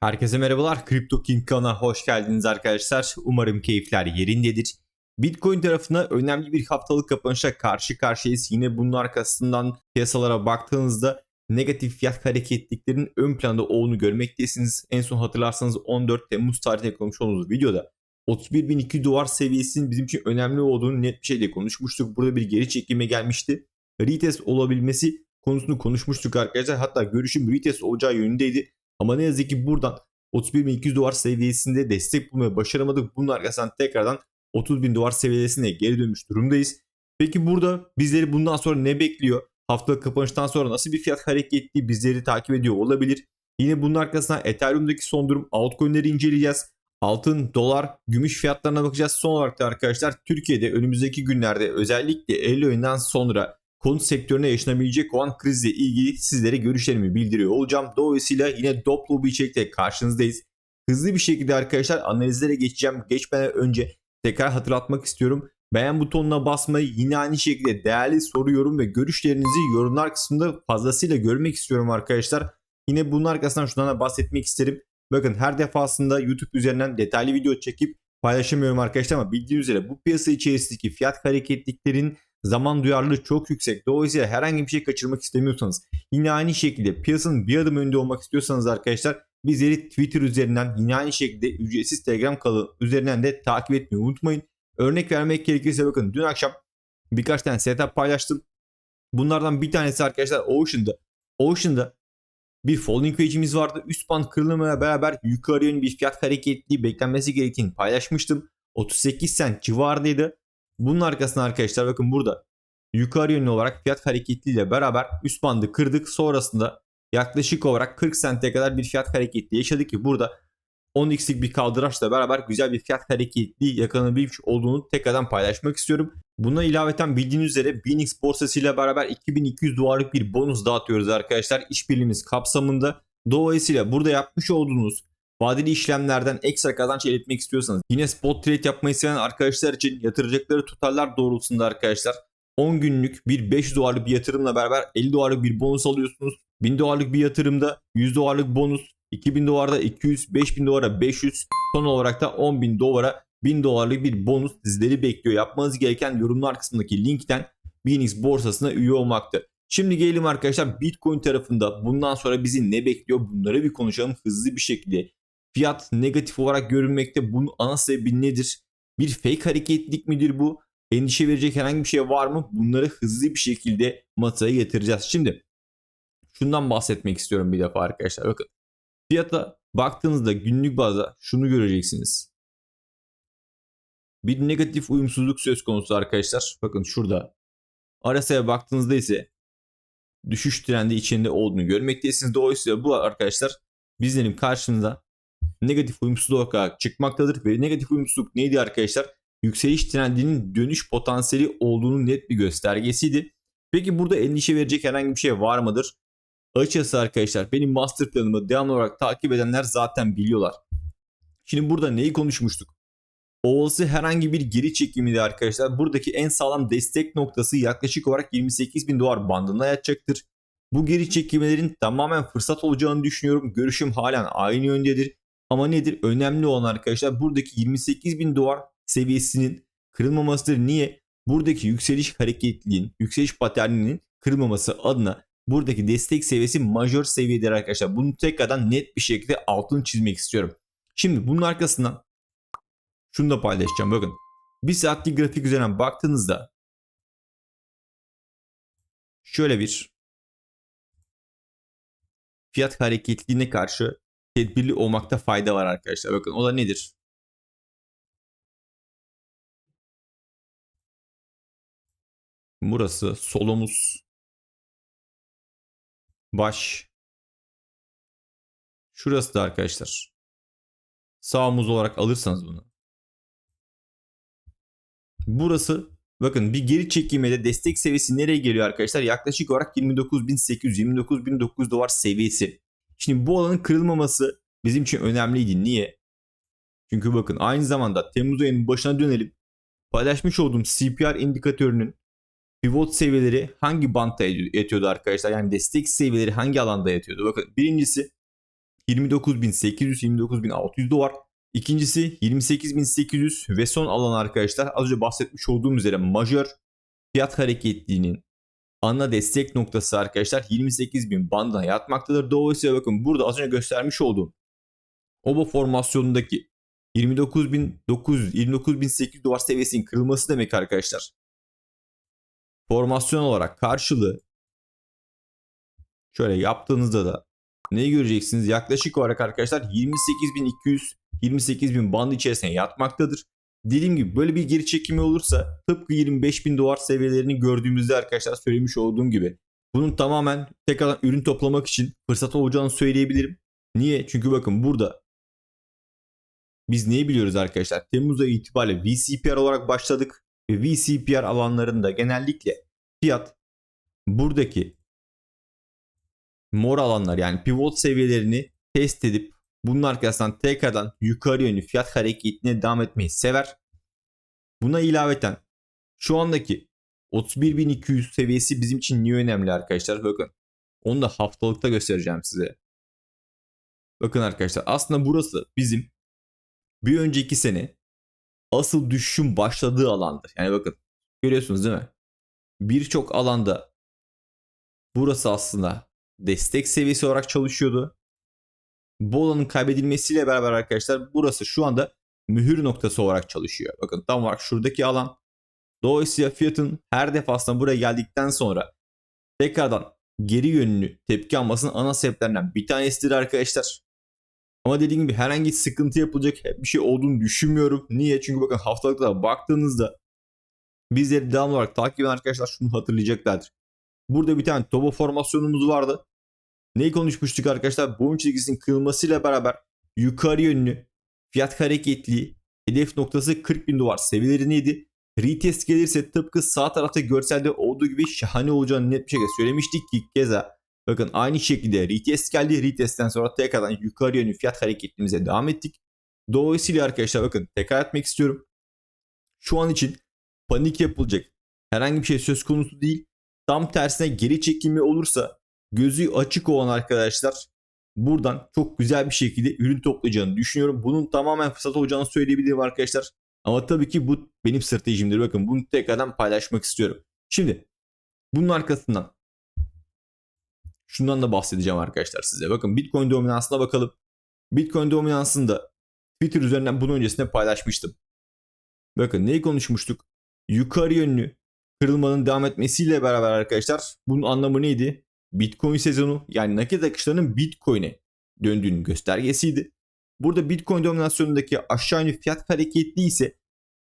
Herkese merhabalar. Crypto King kanalına hoş geldiniz arkadaşlar. Umarım keyifler yerindedir. Bitcoin tarafına önemli bir haftalık kapanışa karşı karşıyayız. Yine bunun arkasından piyasalara baktığınızda negatif fiyat hareketliklerinin ön planda olduğunu görmektesiniz. En son hatırlarsanız 14 Temmuz tarihinde konuşmuş olduğumuz videoda 31.200 dolar seviyesinin bizim için önemli olduğunu net bir şekilde konuşmuştuk. Burada bir geri çekilme gelmişti. Retest olabilmesi konusunu konuşmuştuk arkadaşlar. Hatta görüşüm retest olacağı yönündeydi. Ama ne yazık ki buradan 31.200 dolar seviyesinde destek bulmayı başaramadık. Bunun arkasından tekrardan 30.000 dolar seviyesine geri dönmüş durumdayız. Peki burada bizleri bundan sonra ne bekliyor? Haftalık kapanıştan sonra nasıl bir fiyat hareketli bizleri takip ediyor olabilir? Yine bunun arkasından Ethereum'daki son durum altcoin'leri inceleyeceğiz. Altın, dolar, gümüş fiyatlarına bakacağız. Son olarak da arkadaşlar Türkiye'de önümüzdeki günlerde özellikle Eylül ayından sonra konut sektörüne yaşanabilecek olan krizle ilgili sizlere görüşlerimi bildiriyor olacağım. Dolayısıyla yine doplu bir içerikte karşınızdayız. Hızlı bir şekilde arkadaşlar analizlere geçeceğim. Geçmeden önce tekrar hatırlatmak istiyorum. Beğen butonuna basmayı yine aynı şekilde değerli soru yorum ve görüşlerinizi yorumlar kısmında fazlasıyla görmek istiyorum arkadaşlar. Yine bunun arkasından şundan da bahsetmek isterim. Bakın her defasında YouTube üzerinden detaylı video çekip paylaşamıyorum arkadaşlar ama bildiğiniz üzere bu piyasa içerisindeki fiyat hareketliklerin zaman duyarlılığı çok yüksek. Dolayısıyla herhangi bir şey kaçırmak istemiyorsanız yine aynı şekilde piyasanın bir adım önde olmak istiyorsanız arkadaşlar bizleri Twitter üzerinden yine aynı şekilde ücretsiz Telegram kanalı üzerinden de takip etmeyi unutmayın. Örnek vermek gerekirse bakın dün akşam birkaç tane setup paylaştım. Bunlardan bir tanesi arkadaşlar Ocean'da. Ocean'da bir falling wedge'imiz vardı. Üst band kırılımıyla beraber yukarı yönlü bir fiyat hareketliği beklenmesi gerektiğini paylaşmıştım. 38 cent civarındaydı. Bunun arkasına arkadaşlar bakın burada yukarı yönlü olarak fiyat hareketliyle beraber üst bandı kırdık. Sonrasında yaklaşık olarak 40 sente kadar bir fiyat hareketli yaşadık ki burada 10x'lik bir kaldıraçla beraber güzel bir fiyat hareketli yakalanabilmiş olduğunu tekrardan paylaşmak istiyorum. Buna ilaveten bildiğiniz üzere Binix borsası ile beraber 2200 dolarlık bir bonus dağıtıyoruz arkadaşlar işbirliğimiz kapsamında. Dolayısıyla burada yapmış olduğunuz vadeli işlemlerden ekstra kazanç elde etmek istiyorsanız yine spot trade yapmayı seven arkadaşlar için yatıracakları tutarlar doğrultusunda arkadaşlar 10 günlük bir 5 dolarlık bir yatırımla beraber 50 dolarlık bir bonus alıyorsunuz. 1000 dolarlık bir yatırımda 100 dolarlık bonus, 2000 dolarda 200, 5000 dolara 500, son olarak da 10.000 dolara 1000 dolarlık bir bonus sizleri bekliyor. Yapmanız gereken yorumlar kısmındaki linkten Binix borsasına üye olmaktı. Şimdi gelelim arkadaşlar Bitcoin tarafında bundan sonra bizi ne bekliyor bunları bir konuşalım hızlı bir şekilde. Fiyat negatif olarak görünmekte bunun ana sebebi nedir? Bir fake hareketlik midir bu? Endişe verecek herhangi bir şey var mı? Bunları hızlı bir şekilde masaya yatıracağız. Şimdi şundan bahsetmek istiyorum bir defa arkadaşlar. Bakın fiyata baktığınızda günlük bazda şunu göreceksiniz. Bir negatif uyumsuzluk söz konusu arkadaşlar. Bakın şurada. RSI'ye baktığınızda ise düşüş trendi içinde olduğunu görmektesiniz. Dolayısıyla bu arkadaşlar bizlerin karşımıza negatif uyumsuzluk olarak çıkmaktadır. Ve negatif uyumsuzluk neydi arkadaşlar? Yükseliş trendinin dönüş potansiyeli olduğunun net bir göstergesiydi. Peki burada endişe verecek herhangi bir şey var mıdır? Açıkçası arkadaşlar benim master planımı devamlı olarak takip edenler zaten biliyorlar. Şimdi burada neyi konuşmuştuk? Olası herhangi bir geri çekimiydi arkadaşlar. Buradaki en sağlam destek noktası yaklaşık olarak 28 bin dolar bandında yatacaktır. Bu geri çekimlerin tamamen fırsat olacağını düşünüyorum. Görüşüm halen aynı yöndedir. Ama nedir? Önemli olan arkadaşlar buradaki 28 bin dolar seviyesinin kırılmamasıdır. Niye? Buradaki yükseliş hareketliliğin, yükseliş paterninin kırılmaması adına buradaki destek seviyesi majör seviyedir arkadaşlar. Bunu tekrardan net bir şekilde altını çizmek istiyorum. Şimdi bunun arkasından şunu da paylaşacağım. Bakın bir saatlik grafik üzerinden baktığınızda şöyle bir fiyat hareketliliğine karşı tedbirli olmakta fayda var arkadaşlar. Bakın o da nedir? Burası solumuz. Baş. Şurası da arkadaşlar. Sağ olarak alırsanız bunu. Burası bakın bir geri çekilmede destek seviyesi nereye geliyor arkadaşlar? Yaklaşık olarak 29.800 29.900 dolar seviyesi şimdi bu alanın kırılmaması bizim için önemliydi niye çünkü bakın aynı zamanda Temmuz ayının başına dönelim paylaşmış olduğum CPR indikatörünün pivot seviyeleri hangi bantta yatıyordu arkadaşlar? Yani destek seviyeleri hangi alanda yatıyordu? Bakın birincisi 29.800-29.600 dolar. İkincisi 28.800 ve son alan arkadaşlar az önce bahsetmiş olduğum üzere majör fiyat hareketliğinin ana destek noktası arkadaşlar 28.000 bandına yatmaktadır. Dolayısıyla bakın burada az önce göstermiş olduğum Oba formasyonundaki 29.900 29.800 dolar seviyesinin kırılması demek arkadaşlar. Formasyon olarak karşılığı şöyle yaptığınızda da neyi göreceksiniz? Yaklaşık olarak arkadaşlar 28.200 28.000 bandı içerisine yatmaktadır. Dediğim gibi böyle bir geri çekimi olursa tıpkı 25.000 dolar seviyelerini gördüğümüzde arkadaşlar söylemiş olduğum gibi bunun tamamen tekrardan ürün toplamak için fırsat olacağını söyleyebilirim. Niye? Çünkü bakın burada biz neyi biliyoruz arkadaşlar? Temmuz ayı itibariyle VCPR olarak başladık ve VCPR alanlarında genellikle fiyat buradaki mor alanlar yani pivot seviyelerini test edip bunun arkasından tekrardan yukarı yönlü fiyat hareketine devam etmeyi sever. Buna ilaveten şu andaki 31.200 seviyesi bizim için niye önemli arkadaşlar? Bakın onu da haftalıkta göstereceğim size. Bakın arkadaşlar aslında burası bizim bir önceki sene asıl düşüşün başladığı alandır. Yani bakın görüyorsunuz değil mi? Birçok alanda burası aslında destek seviyesi olarak çalışıyordu. Bu alanın kaybedilmesiyle beraber arkadaşlar burası şu anda mühür noktası olarak çalışıyor. Bakın tam olarak şuradaki alan. Dolayısıyla fiyatın her defasında buraya geldikten sonra tekrardan geri yönlü tepki almasının ana sebeplerinden bir tanesidir arkadaşlar. Ama dediğim gibi herhangi sıkıntı yapılacak bir şey olduğunu düşünmüyorum. Niye? Çünkü bakın haftalıkta da baktığınızda bizleri devamlı olarak takip eden arkadaşlar şunu hatırlayacaklardır. Burada bir tane toba formasyonumuz vardı. Neyi konuşmuştuk arkadaşlar? Boyun çizgisinin kırılmasıyla beraber yukarı yönlü fiyat hareketliği hedef noktası 40 bin dolar seviyelerindeydi. Retest gelirse tıpkı sağ tarafta görselde olduğu gibi şahane olacağını net bir şekilde söylemiştik ki keza bakın aynı şekilde retest geldi. Retest'ten sonra tekrardan yukarı yönlü fiyat hareketimize devam ettik. Dolayısıyla arkadaşlar bakın tekrar etmek istiyorum. Şu an için panik yapılacak herhangi bir şey söz konusu değil. Tam tersine geri çekimi olursa gözü açık olan arkadaşlar buradan çok güzel bir şekilde ürün toplayacağını düşünüyorum. Bunun tamamen fırsat olacağını söyleyebilirim arkadaşlar. Ama tabii ki bu benim stratejimdir. Bakın bunu tekrardan paylaşmak istiyorum. Şimdi bunun arkasından şundan da bahsedeceğim arkadaşlar size. Bakın Bitcoin dominansına bakalım. Bitcoin dominansında Twitter üzerinden bunun öncesinde paylaşmıştım. Bakın neyi konuşmuştuk? Yukarı yönlü kırılmanın devam etmesiyle beraber arkadaşlar bunun anlamı neydi? Bitcoin sezonu yani nakit akışlarının Bitcoin'e döndüğünün göstergesiydi. Burada Bitcoin dominasyonundaki aşağı yönlü fiyat hareketli ise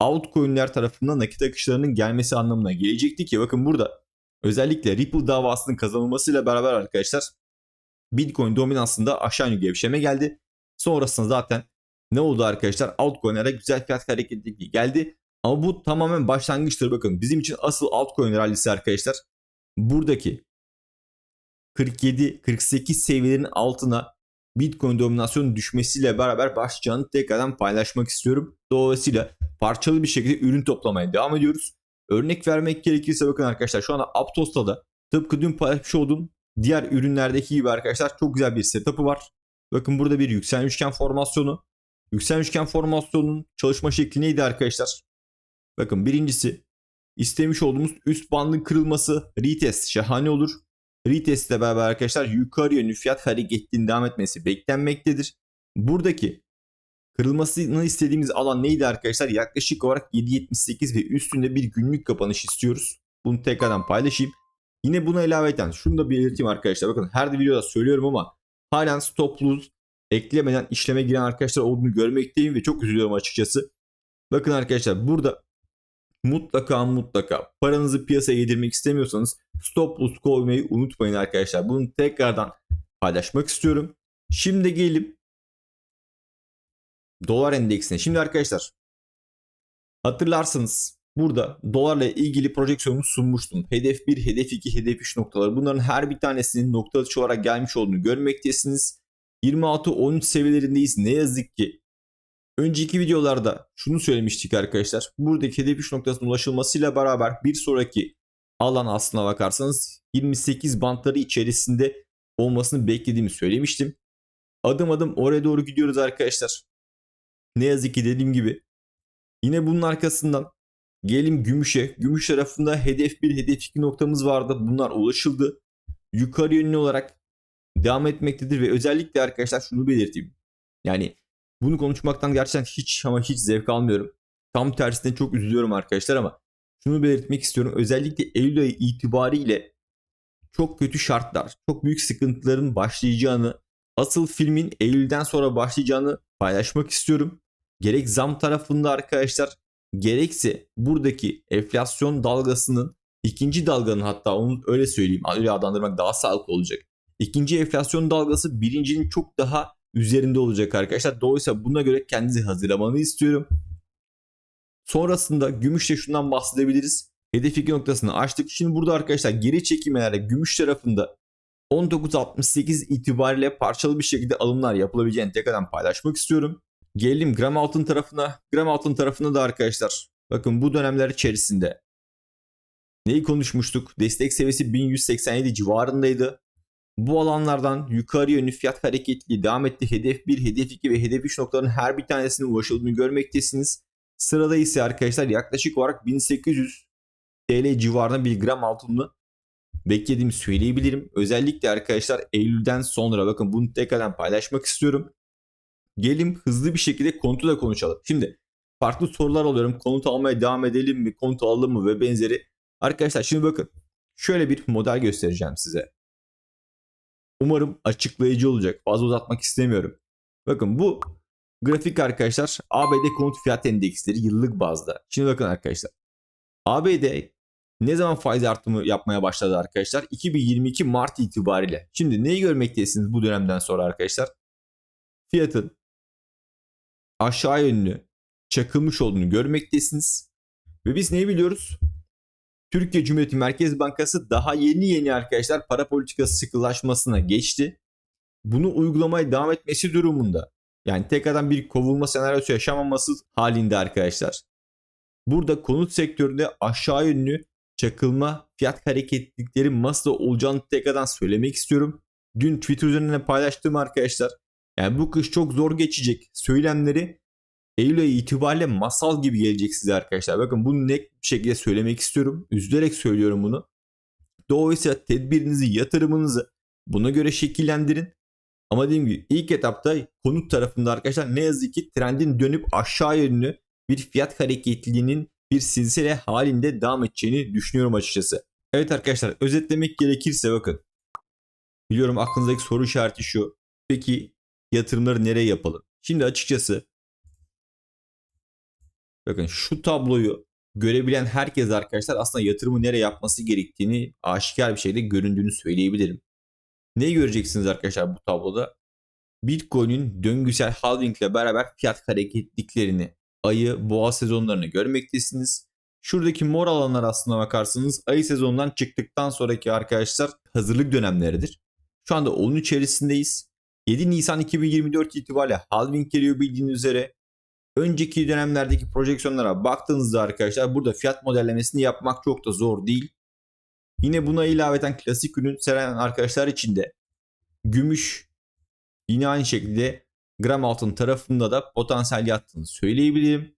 altcoin'ler tarafından nakit akışlarının gelmesi anlamına gelecekti ki bakın burada özellikle Ripple davasının kazanılmasıyla beraber arkadaşlar Bitcoin dominansında aşağı yönlü gevşeme geldi. Sonrasında zaten ne oldu arkadaşlar? Altcoin'lere güzel fiyat hareketli geldi. Ama bu tamamen başlangıçtır bakın. Bizim için asıl altcoin rallisi arkadaşlar buradaki 47-48 seviyelerin altına Bitcoin dominasyonun düşmesiyle beraber başlayacağını tekrardan paylaşmak istiyorum. Dolayısıyla parçalı bir şekilde ürün toplamaya devam ediyoruz. Örnek vermek gerekirse bakın arkadaşlar şu anda Aptos'ta da tıpkı dün paylaşmış olduğum diğer ürünlerdeki gibi arkadaşlar çok güzel bir setup'ı var. Bakın burada bir yükselen üçgen formasyonu. Yükselen üçgen formasyonunun çalışma şekli neydi arkadaşlar? Bakın birincisi istemiş olduğumuz üst bandın kırılması retest şahane olur. Retest ile beraber arkadaşlar yukarı yönlü fiyat hareketinin devam etmesi beklenmektedir. Buradaki kırılmasını istediğimiz alan neydi arkadaşlar? Yaklaşık olarak 7.78 ve üstünde bir günlük kapanış istiyoruz. Bunu tekrardan paylaşayım. Yine buna ilaveten şunu da belirteyim arkadaşlar. Bakın her videoda söylüyorum ama halen stop loss eklemeden işleme giren arkadaşlar olduğunu görmekteyim ve çok üzülüyorum açıkçası. Bakın arkadaşlar burada mutlaka mutlaka paranızı piyasaya yedirmek istemiyorsanız stop loss koymayı unutmayın arkadaşlar. Bunu tekrardan paylaşmak istiyorum. Şimdi gelelim dolar endeksine. Şimdi arkadaşlar hatırlarsınız burada dolarla ilgili projeksiyonumu sunmuştum. Hedef 1, hedef 2, hedef 3 noktaları. Bunların her bir tanesinin nokta atışı olarak gelmiş olduğunu görmektesiniz. 26-13 seviyelerindeyiz. Ne yazık ki Önceki videolarda şunu söylemiştik arkadaşlar. Buradaki hedef 3 noktasına ulaşılmasıyla beraber bir sonraki alan aslına bakarsanız 28 bantları içerisinde olmasını beklediğimi söylemiştim. adım adım oraya doğru gidiyoruz arkadaşlar. Ne yazık ki dediğim gibi. Yine bunun arkasından gelelim Gümüş'e. Gümüş tarafında hedef 1, hedef 2 noktamız vardı. Bunlar ulaşıldı. Yukarı yönlü olarak devam etmektedir ve özellikle arkadaşlar şunu belirteyim. Yani bunu konuşmaktan gerçekten hiç ama hiç zevk almıyorum. Tam tersine çok üzülüyorum arkadaşlar ama şunu belirtmek istiyorum. Özellikle Eylül ayı itibariyle çok kötü şartlar, çok büyük sıkıntıların başlayacağını, asıl filmin Eylül'den sonra başlayacağını paylaşmak istiyorum. Gerek zam tarafında arkadaşlar, gerekse buradaki enflasyon dalgasının ikinci dalganın hatta onu öyle söyleyeyim, öyle adlandırmak daha sağlıklı olacak. İkinci enflasyon dalgası birincinin çok daha üzerinde olacak arkadaşlar. Dolayısıyla buna göre kendinizi hazırlamanı istiyorum. Sonrasında gümüşte şundan bahsedebiliriz. Hedef 2 noktasını açtık. Şimdi burada arkadaşlar geri çekimlerde gümüş tarafında 19.68 itibariyle parçalı bir şekilde alımlar yapılabileceğini tekrardan paylaşmak istiyorum. Gelelim gram altın tarafına. Gram altın tarafında da arkadaşlar bakın bu dönemler içerisinde neyi konuşmuştuk? Destek seviyesi 1187 civarındaydı. Bu alanlardan yukarı yönlü fiyat hareketli devam etti. Hedef 1, hedef 2 ve hedef 3 noktaların her bir tanesine ulaşıldığını görmektesiniz. Sırada ise arkadaşlar yaklaşık olarak 1800 TL civarında bir gram altını beklediğimi söyleyebilirim. Özellikle arkadaşlar Eylül'den sonra bakın bunu tekrardan paylaşmak istiyorum. Gelin hızlı bir şekilde konutu da konuşalım. Şimdi farklı sorular alıyorum. Konut almaya devam edelim mi? Konut alalım mı? Ve benzeri. Arkadaşlar şimdi bakın. Şöyle bir model göstereceğim size. Umarım açıklayıcı olacak. Fazla uzatmak istemiyorum. Bakın bu grafik arkadaşlar ABD konut fiyat endeksleri yıllık bazda. Şimdi bakın arkadaşlar. ABD ne zaman faiz artımı yapmaya başladı arkadaşlar? 2022 Mart itibariyle. Şimdi neyi görmektesiniz bu dönemden sonra arkadaşlar? Fiyatın aşağı yönlü çakılmış olduğunu görmektesiniz. Ve biz neyi biliyoruz? Türkiye Cumhuriyeti Merkez Bankası daha yeni yeni arkadaşlar para politikası sıkılaşmasına geçti. Bunu uygulamaya devam etmesi durumunda yani tekrardan bir kovulma senaryosu yaşamaması halinde arkadaşlar. Burada konut sektöründe aşağı yönlü çakılma fiyat hareketlilikleri masada olacağını tekrardan söylemek istiyorum. Dün Twitter üzerinden paylaştığım arkadaşlar. Yani bu kış çok zor geçecek söylemleri Eylül ayı itibariyle masal gibi gelecek size arkadaşlar. Bakın bunu net bir şekilde söylemek istiyorum. Üzülerek söylüyorum bunu. Dolayısıyla tedbirinizi, yatırımınızı buna göre şekillendirin. Ama dediğim gibi ilk etapta konut tarafında arkadaşlar ne yazık ki trendin dönüp aşağı yönlü bir fiyat hareketliliğinin bir silsile halinde devam edeceğini düşünüyorum açıkçası. Evet arkadaşlar özetlemek gerekirse bakın. Biliyorum aklınızdaki soru işareti şu. Peki yatırımları nereye yapalım? Şimdi açıkçası bakın şu tabloyu görebilen herkes arkadaşlar aslında yatırımı nereye yapması gerektiğini aşikar bir şekilde göründüğünü söyleyebilirim. Ne göreceksiniz arkadaşlar bu tabloda? Bitcoin'in döngüsel halving ile beraber fiyat hareketliklerini, ayı, boğa sezonlarını görmektesiniz. Şuradaki mor alanlar aslında bakarsanız ayı sezonundan çıktıktan sonraki arkadaşlar hazırlık dönemleridir. Şu anda onun içerisindeyiz. 7 Nisan 2024 itibariyle halving geliyor bildiğiniz üzere. Önceki dönemlerdeki projeksiyonlara baktığınızda arkadaşlar burada fiyat modellemesini yapmak çok da zor değil. Yine buna ilaveten klasik ürün seven arkadaşlar için de gümüş yine aynı şekilde gram altın tarafında da potansiyel yattığını söyleyebilirim.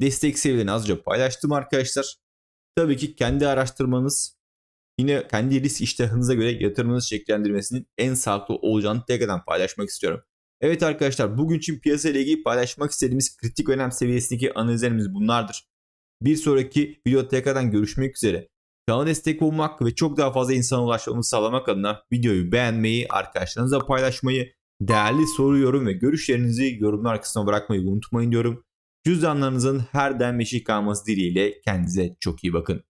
Destek seviyelerini azıcık paylaştım arkadaşlar. Tabii ki kendi araştırmanız yine kendi risk iştahınıza göre yatırımınızı şekillendirmesinin en sağlıklı olacağını tekrardan paylaşmak istiyorum. Evet arkadaşlar bugün için piyasa ile ilgili paylaşmak istediğimiz kritik önem seviyesindeki analizlerimiz bunlardır. Bir sonraki video tekrardan görüşmek üzere. Kanala destek olmak ve çok daha fazla insana ulaşmamızı sağlamak adına videoyu beğenmeyi, arkadaşlarınızla paylaşmayı, değerli soru, yorum ve görüşlerinizi yorumlar kısmına bırakmayı unutmayın diyorum. Cüzdanlarınızın her daim meşik kalması dileğiyle kendinize çok iyi bakın.